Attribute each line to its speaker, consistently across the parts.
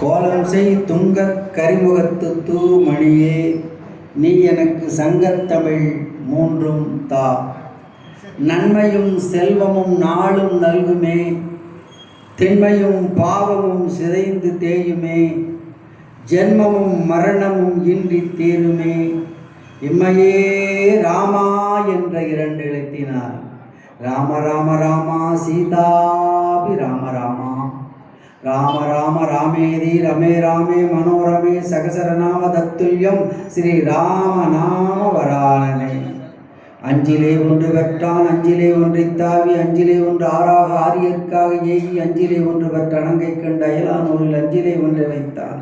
Speaker 1: கோலம் செய் துங்க கரிமுகத்து தூமணியே நீ எனக்கு சங்கத்தமிழ் மூன்றும் தா நன்மையும் செல்வமும் நாளும் நல்குமே திண்மையும் பாவமும் சிதைந்து தேயுமே ஜென்மமும் மரணமும் இன்றி தேருமே இம்மையே ராமா என்ற இரண்டு எழுத்தினார் ராம ராம ராமா சீதாபி ராம ராமா ராம ராம ராமேதி ரமே ராமே மனோரமே சகசரநாம தத்துல்யம் ஸ்ரீ ராம நாம வராணனே அஞ்சிலே ஒன்று கற்றான் அஞ்சிலே ஒன்றை தாவி அஞ்சிலே ஒன்று ஆறாக ஆரியற்காக ஏகி அஞ்சிலே ஒன்று கற்றணங்கை கண்ட நூலில் அஞ்சிலே ஒன்று வைத்தான்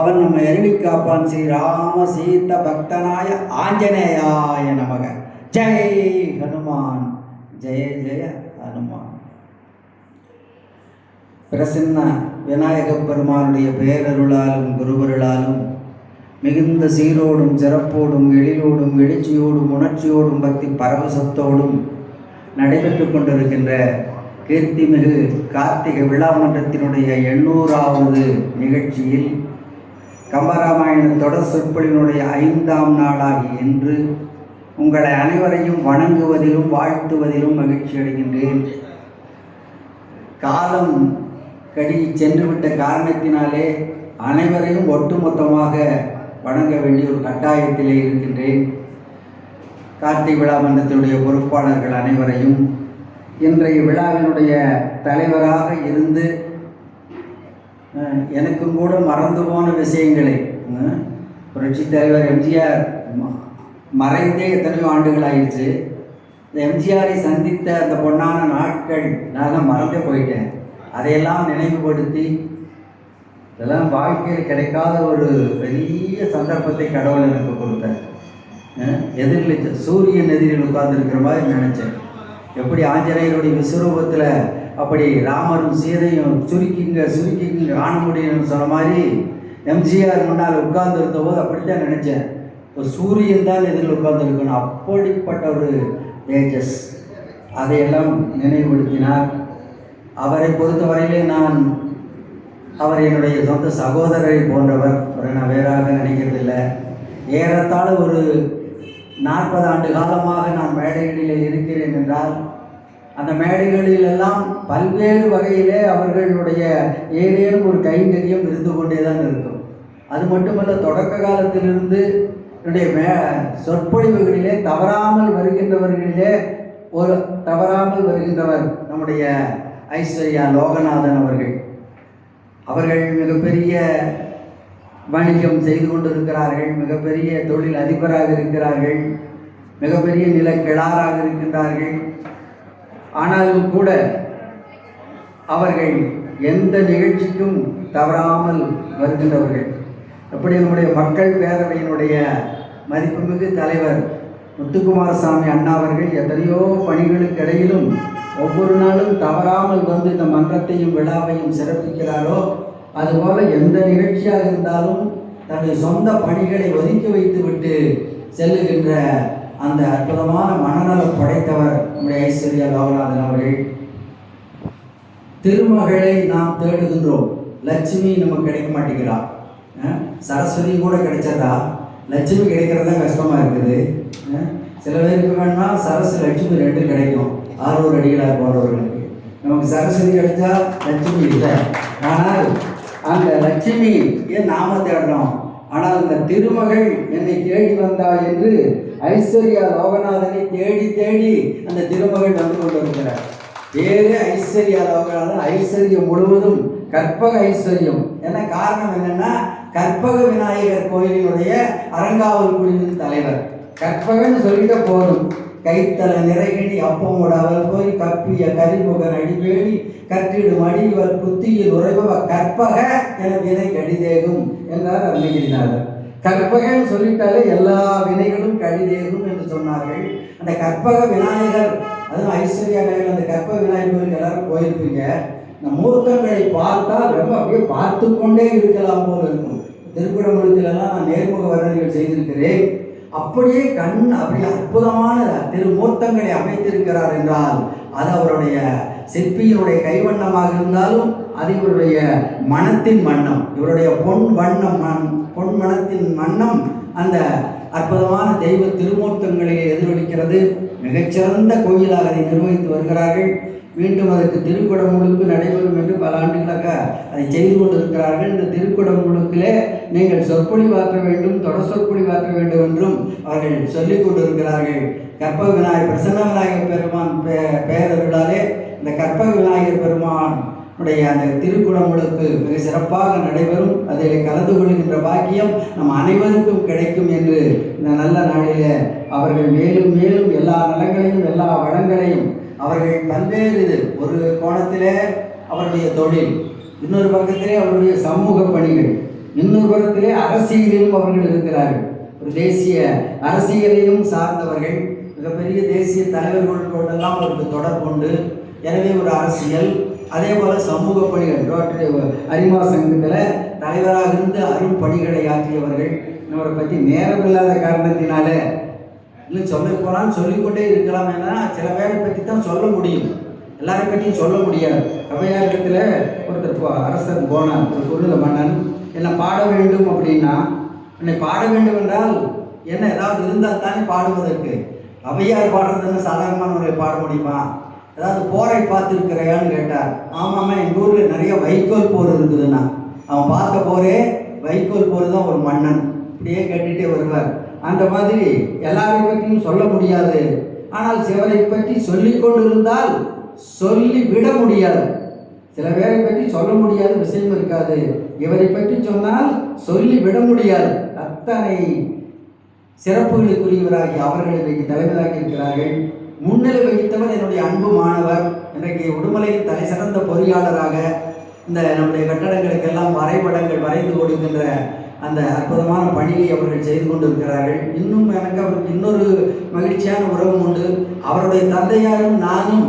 Speaker 1: அவன் நம்மை அருளி காப்பான் ஸ்ரீ ராம சீத்த பக்தனாய ஆஞ்சநேயாய நமக ஜெய் ஹனுமான் ஜெய ஜெய பிரசன்ன விநாயகப் பெருமானுடைய பேரருளாலும் குருவருளாலும் மிகுந்த சீரோடும் சிறப்போடும் எழிலோடும் எழுச்சியோடும் உணர்ச்சியோடும் பக்தி பரவசத்தோடும் நடைபெற்று கொண்டிருக்கின்ற கீர்த்திமிகு கார்த்திகை விழா மன்றத்தினுடைய எண்ணூறாவது நிகழ்ச்சியில் கம்பராமாயண தொடர் சொற்பொழினுடைய ஐந்தாம் நாளாகி என்று உங்களை அனைவரையும் வணங்குவதிலும் வாழ்த்துவதிலும் மகிழ்ச்சி அடைகின்றேன் காலம் கடி சென்றுவிட்ட காரணத்தினாலே அனைவரையும் ஒட்டுமொத்தமாக வணங்க வேண்டிய ஒரு கட்டாயத்திலே இருக்கின்றேன் கார்த்திக் விழா மன்றத்தினுடைய பொறுப்பாளர்கள் அனைவரையும் இன்றைய விழாவினுடைய தலைவராக இருந்து எனக்கும் கூட மறந்து போன விஷயங்களை புரட்சி தலைவர் எம்ஜிஆர் மறைந்தே எத்தனையோ ஆண்டுகள் ஆயிடுச்சு இந்த எம்ஜிஆரை சந்தித்த அந்த பொன்னான நாட்கள் நான் மறந்தே போயிட்டேன் அதையெல்லாம் நினைவுபடுத்தி இதெல்லாம் வாழ்க்கையில் கிடைக்காத ஒரு பெரிய சந்தர்ப்பத்தை கடவுள் எனக்கு கொடுத்த எதிரில் சூரியன் எதிரில் உட்கார்ந்துருக்கிற மாதிரி நினச்சேன் எப்படி ஆஞ்சநேயருடைய விஸ்வரூபத்தில் அப்படி ராமரும் சீதையும் சுருக்கிங்க சுருக்கிங்க காண முடியும்னு சொன்ன மாதிரி எம்ஜிஆர் முன்னால் உட்கார்ந்து இருந்தபோது அப்படி தான் நினச்சேன் இப்போ சூரியன் தான் எதிரில் உட்கார்ந்துருக்கணும் அப்படிப்பட்ட ஒரு தேஜஸ் அதையெல்லாம் நினைவுபடுத்தினார் அவரை பொறுத்தவரையிலே நான் அவர் என்னுடைய சொந்த சகோதரரை போன்றவர் அவரை நான் வேறாக நினைக்கிறதில்லை ஏறத்தாழ ஒரு நாற்பது ஆண்டு காலமாக நான் மேடைகளில் இருக்கிறேன் என்றால் அந்த மேடைகளிலெல்லாம் பல்வேறு வகையிலே அவர்களுடைய ஏதேனும் ஒரு கைங்கரியம் இருந்து கொண்டே தான் இருக்கும் அது மட்டுமல்ல தொடக்க காலத்திலிருந்து என்னுடைய மே சொற்பொழிவுகளிலே தவறாமல் வருகின்றவர்களிலே ஒரு தவறாமல் வருகின்றவர் நம்முடைய ஐஸ்வர்யா லோகநாதன் அவர்கள் அவர்கள் மிகப்பெரிய வணிகம் செய்து கொண்டிருக்கிறார்கள் மிகப்பெரிய தொழில் அதிபராக இருக்கிறார்கள் மிகப்பெரிய நில கிளாராக இருக்கின்றார்கள் ஆனாலும் கூட அவர்கள் எந்த நிகழ்ச்சிக்கும் தவறாமல் வருகின்றவர்கள் எப்படி நம்முடைய மக்கள் பேரவையினுடைய மதிப்புமிகு தலைவர் முத்துக்குமாரசாமி அண்ணா அவர்கள் எத்தனையோ பணிகளுக்கு இடையிலும் ஒவ்வொரு நாளும் தவறாமல் வந்து இந்த மன்றத்தையும் விழாவையும் சிறப்பிக்கிறாரோ அதுபோல எந்த நிகழ்ச்சியாக இருந்தாலும் தனது சொந்த பணிகளை ஒதுக்கி வைத்துவிட்டு செல்லுகின்ற அந்த அற்புதமான மனநலம் படைத்தவர் நம்முடைய ஐஸ்வர்யா லோகநாதன் அவர்கள் திருமகளை நாம் தேடுகின்றோம் லட்சுமி நமக்கு கிடைக்க மாட்டேங்கிறா சரஸ்வதி கூட கிடைச்சதா லட்சுமி கிடைக்கிறது தான் கஷ்டமாக இருக்குது சில பேருக்கு வேணால் சரஸ் லட்சுமி ரெண்டு கிடைக்கும் ஆர்வம் அடிகளாக போகிறவர்களுக்கு நமக்கு சரஸ்வதி கிடைச்சா லட்சுமி இல்லை ஆனால் அந்த லட்சுமி ஏன் நாம தேடுறோம் ஆனால் அந்த திருமகள் என்னை தேடி வந்தாள் என்று ஐஸ்வர்யா லோகநாதனை தேடி தேடி அந்த திருமகள் வந்து கொண்டிருக்கிறார் வேறு ஐஸ்வர்யா லோகநாதன் ஐஸ்வர்யம் முழுவதும் கற்பக ஐஸ்வர்யம் என்ன காரணம் என்னன்னா கற்பக விநாயகர் கோயிலினுடைய அரங்காவல் குழுவின் தலைவர் கற்பகன்னு சொல்லிட்டு போதும் கைத்தல நிறைகணி அப்பமோட அவள் போய் கப்பிய கரிமுகன் அடிவேணி கற்றிடும் அடிவர் புத்தியில் உறைபவ கற்பக என வினை கடிதேகும் என்றார் அருணகிரிநாதர் கற்பகன்னு சொல்லிட்டாலே எல்லா வினைகளும் கடிதேகும் என்று சொன்னார்கள் அந்த கற்பக விநாயகர் அதுவும் ஐஸ்வர்யா நகர் அந்த கற்பக விநாயகர் எல்லாரும் போயிருப்பீங்க நம் மூர்க்கங்களை பார்த்தால் ரொம்ப அப்படியே பார்த்து கொண்டே இருக்கலாம் போல இருக்கும் திருக்குறம்பலத்திலலாம் நான் நேர்முக வர்ணனைகள் செய்திருக்கிறேன் அப்படியே கண் அப்படி அற்புதமான திருமூர்த்தங்களை அமைத்திருக்கிறார் என்றால் அது அவருடைய சிற்பியினுடைய கைவண்ணமாக இருந்தாலும் அது இவருடைய மனத்தின் வண்ணம் இவருடைய பொன் வண்ணம் மண் பொன் மனத்தின் வண்ணம் அந்த அற்புதமான தெய்வ திருமூர்த்தங்களை எதிரொலிக்கிறது மிகச்சிறந்த கோயிலாக அதை நிர்வகித்து வருகிறார்கள் மீண்டும் அதற்கு திருக்குடம் முழுக்கு நடைபெறும் என்று பல ஆண்டுகளாக அதை செய்து கொண்டிருக்கிறார்கள் இந்த திருக்குடம் முழுக்கிலே நீங்கள் சொற்பொழிவாற்ற வேண்டும் தொட சொற்பொழிவாற்ற வேண்டும் என்றும் அவர்கள் சொல்லிக் கொண்டிருக்கிறார்கள் கற்ப விநாயகர் பிரசன்ன விநாயகர் பெருமான் பே பெயரர்களாலே இந்த கற்ப விநாயகர் பெருமான் உடைய அந்த முழுக்கு மிக சிறப்பாக நடைபெறும் அதில் கலந்து கொள்கின்ற பாக்கியம் நம் அனைவருக்கும் கிடைக்கும் என்று இந்த நல்ல நாளில் அவர்கள் மேலும் மேலும் எல்லா நலங்களையும் எல்லா வளங்களையும் அவர்கள் பல்வேறு இது ஒரு கோணத்திலே அவருடைய தொழில் இன்னொரு பக்கத்திலே அவருடைய சமூக பணிகள் இன்னொரு பக்கத்திலே அரசியலிலும் அவர்கள் இருக்கிறார்கள் ஒரு தேசிய அரசியலையும் சார்ந்தவர்கள் மிகப்பெரிய தேசிய தலைவர்களோடெல்லாம் அவருக்கு தொடர்பு உண்டு எனவே ஒரு அரசியல் அதே போல் சமூக பணிகள் அரிமா சங்கத்தில் தலைவராக இருந்து அரும் பணிகளை ஆற்றியவர்கள் இவரை பற்றி நேரம் இல்லாத காரணத்தினால இன்னும் சொல்ல போகலான்னு சொல்லிக்கொண்டே இருக்கலாம் என்ன சில பேரை பற்றி தான் சொல்ல முடியும் எல்லாரை பற்றியும் சொல்ல முடியாது கவையாரத்தில் ஒருத்தர் அரசன் போனார் ஒரு குருல மன்னன் என்னை பாட வேண்டும் அப்படின்னா என்னை பாட வேண்டும் என்றால் என்ன ஏதாவது இருந்தால் தானே பாடுவதற்கு அவையார் பாடுறதுன்னு சாதாரணமான முறையில் பாட முடியுமா ஏதாவது போரை பார்த்துருக்கிறையான்னு கேட்டார் ஆமாம் எங்கள் ஊரில் நிறைய வைக்கோல் போர் இருக்குதுன்னா அவன் பார்த்த போரே வைக்கோல் போர் தான் ஒரு மன்னன் இப்படியே கேட்டுகிட்டே வருவார் அந்த மாதிரி எல்லாரை பற்றியும் சொல்ல முடியாது ஆனால் சிவனை பற்றி சொல்லிக்கொண்டிருந்தால் சொல்லி விட முடியாது சில பேரை பற்றி சொல்ல முடியாத விஷயம் இருக்காது இவரை பற்றி சொன்னால் சொல்லி விட முடியாது அத்தனை சிறப்புகளுக்குரியவராகி அவர்கள் இன்றைக்கு தலைவராக இருக்கிறார்கள் முன்னிலை வகித்தவர் என்னுடைய அன்பு மாணவர் இன்றைக்கு உடுமலையில் தலை சிறந்த பொறியாளராக இந்த நம்முடைய கட்டடங்களுக்கெல்லாம் வரைபடங்கள் வரைந்து கொடுக்கின்ற அந்த அற்புதமான பணியை அவர்கள் செய்து கொண்டிருக்கிறார்கள் இன்னும் எனக்கு அவருக்கு இன்னொரு மகிழ்ச்சியான உறவும் உண்டு அவருடைய தந்தையாரும் நானும்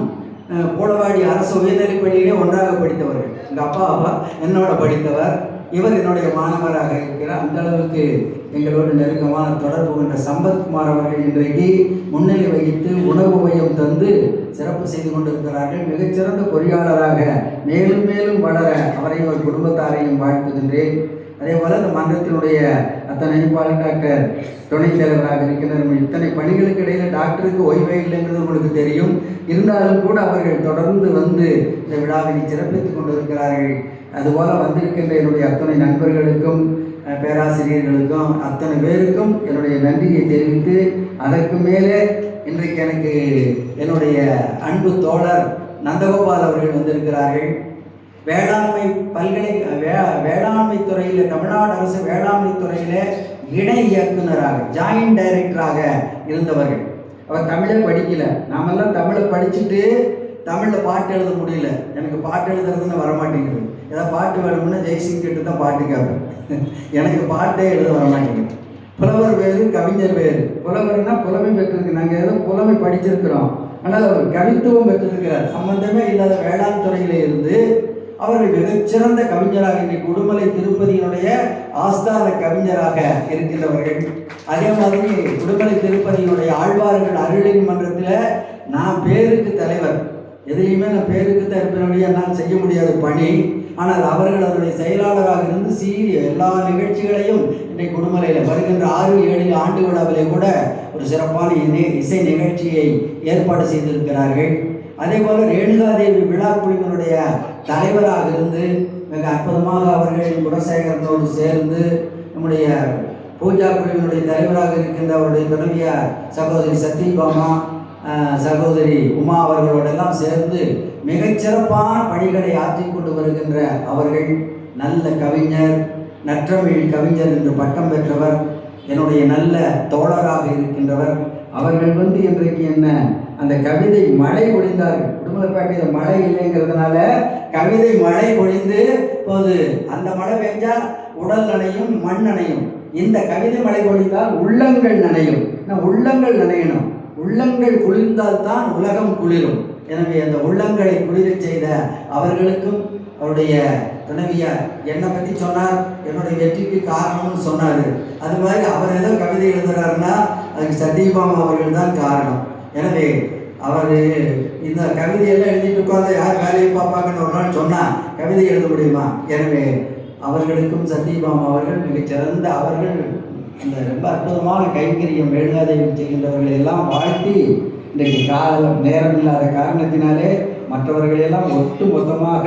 Speaker 1: போலவாடி அரசு உயர்நிலைப் பள்ளியிலே ஒன்றாக படித்தவர்கள் எங்கள் அப்பா அப்பா என்னோட படித்தவர் இவர் என்னுடைய மாணவராக இருக்கிறார் அந்த அளவுக்கு எங்களோடு நெருக்கமான தொடர்பு கொண்ட சம்பத்குமார் அவர்கள் இன்றைக்கு முன்னிலை வகித்து உணவு மையம் தந்து சிறப்பு செய்து கொண்டிருக்கிறார்கள் மிகச்சிறந்த பொறியாளராக மேலும் மேலும் வளர அவரையும் ஒரு குடும்பத்தாரையும் வாழ்த்துகின்றேன் அதே போல் அந்த மன்றத்தினுடைய அத்தனை பால் டாக்டர் துணைத் தலைவராக இருக்கிறார் இத்தனை பணிகளுக்கு இடையில் டாக்டருக்கு ஓய்வே இல்லைங்கிறது உங்களுக்கு தெரியும் இருந்தாலும் கூட அவர்கள் தொடர்ந்து வந்து இந்த விழாவினை சிறப்பித்துக் கொண்டிருக்கிறார்கள் அதுபோல் வந்திருக்கின்ற என்னுடைய அத்தனை நண்பர்களுக்கும் பேராசிரியர்களுக்கும் அத்தனை பேருக்கும் என்னுடைய நன்றியை தெரிவித்து அதற்கு மேலே இன்றைக்கு எனக்கு என்னுடைய அன்பு தோழர் நந்தகோபால் அவர்கள் வந்திருக்கிறார்கள் வேளாண்மை பல்கலை வேளாண்மை துறையில் தமிழ்நாடு அரசு வேளாண்மை துறையில் இணை இயக்குநராக ஜாயின் டைரக்டராக இருந்தவர்கள் அவர் தமிழை படிக்கல நாமெல்லாம் தமிழை படிச்சுட்டு தமிழில் பாட்டு எழுத முடியல எனக்கு பாட்டு எழுதுறதுன்னு வரமாட்டேங்குது ஏதாவது பாட்டு வேணும்னா ஜெய்சிங் கிட்ட தான் பாட்டு கேட்பேன் எனக்கு பாட்டே எழுத வரமாட்டேங்குது புலவர் வேறு கவிஞர் வேறு புலவர்னா புலமை பெற்றிருக்கு நாங்கள் ஏதோ புலமை படிச்சிருக்கிறோம் ஆனால் அவர் கவித்துவம் பெற்றிருக்கிறார் சம்பந்தமே இல்லாத வேளாண் துறையில் இருந்து அவர்கள் மிகச்சிறந்த கவிஞராக இன்றைக்கு உடுமலை திருப்பதியினுடைய ஆஸ்தான கவிஞராக இருக்கின்றவர்கள் அதே மாதிரி உடுமலை திருப்பதியினுடைய ஆழ்வார்கள் அருளின் மன்றத்தில் நான் பேருக்கு தலைவர் எதையுமே நான் பேருக்கு தலைப்பினுடைய என்னால் செய்ய முடியாத பணி ஆனால் அவர்கள் அதனுடைய செயலாளராக இருந்து சீரிய எல்லா நிகழ்ச்சிகளையும் இன்றைக்கு உடுமலையில் வருகின்ற ஆறு ஏழு ஆண்டு விழாவிலே கூட ஒரு சிறப்பான இசை நிகழ்ச்சியை ஏற்பாடு செய்திருக்கிறார்கள் அதே போல் ரேணுகாதேவி விழா குழுவினுடைய தலைவராக இருந்து மிக அற்புதமாக அவர்கள் குணசேகரனோடு சேர்ந்து நம்முடைய பூஜா குழுவினுடைய தலைவராக இருக்கின்ற அவருடைய துணைவியார் சகோதரி சத்தியபாமா சகோதரி உமா அவர்களோடெல்லாம் சேர்ந்து மிகச்சிறப்பான பணிகளை ஆற்றி கொண்டு வருகின்ற அவர்கள் நல்ல கவிஞர் நற்றமிழ் கவிஞர் என்று பட்டம் பெற்றவர் என்னுடைய நல்ல தோழராக இருக்கின்றவர் அவர்கள் வந்து இன்றைக்கு என்ன அந்த கவிதை மழை ஒழிந்தார்கள் உண்மைப்பாட்டி மழை இல்லைங்கிறதுனால கவிதை மழை பொழிந்து போது அந்த மழை பெஞ்சா உடல் நனையும் மண் நனையும் இந்த கவிதை மழை பொழிந்தால் உள்ளங்கள் நனையும் உள்ளங்கள் நனையணும் உள்ளங்கள் குளிர்ந்தால் தான் உலகம் குளிரும் எனவே அந்த உள்ளங்களை குளிரச் செய்த அவர்களுக்கும் அவருடைய துணைவியார் என்னை பற்றி சொன்னார் என்னுடைய வெற்றிக்கு காரணம்னு சொன்னார் அது மாதிரி அவர் ஏதோ கவிதை எழுதுறாருன்னா அதுக்கு சதீபம் அவர்கள் தான் காரணம் எனவே அவர் இந்த கவிதையெல்லாம் எழுதிட்டு உட்காந்து யார் வேலையை பார்ப்பாங்கன்னு ஒரு நாள் சொன்னால் கவிதை எழுத முடியுமா எனவே அவர்களுக்கும் சத்யபாம் அவர்கள் மிகச்சிறந்த அவர்கள் அந்த ரொம்ப அற்புதமான கைங்கரியம் எழுதாதையும் செய்கின்றவர்களை எல்லாம் வாழ்த்தி இன்றைக்கு காலம் நேரம் இல்லாத காரணத்தினாலே மற்றவர்களையெல்லாம் ஒட்டு மொத்தமாக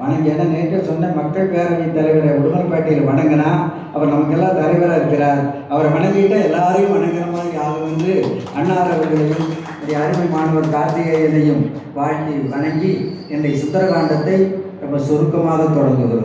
Speaker 1: வணங்கி ஏன்னா நேற்று சொன்ன மக்கள் பேரவை தலைவரை உடுமல்பேட்டையில் வணங்கினா அவர் நமக்கெல்லாம் தலைவராக இருக்கிறார் அவரை வணங்கிட்டால் எல்லாரையும் வணங்குற மாதிரி ஆகும் என்று அண்ணாரவர்களையும் நம்முடைய அருமை மாணவர் கார்த்திகேயனையும் வாழ்த்தி வணங்கி என்னை சுத்தரகாண்டத்தை நம்ம சுருக்கமாக தொடங்குகிறோம்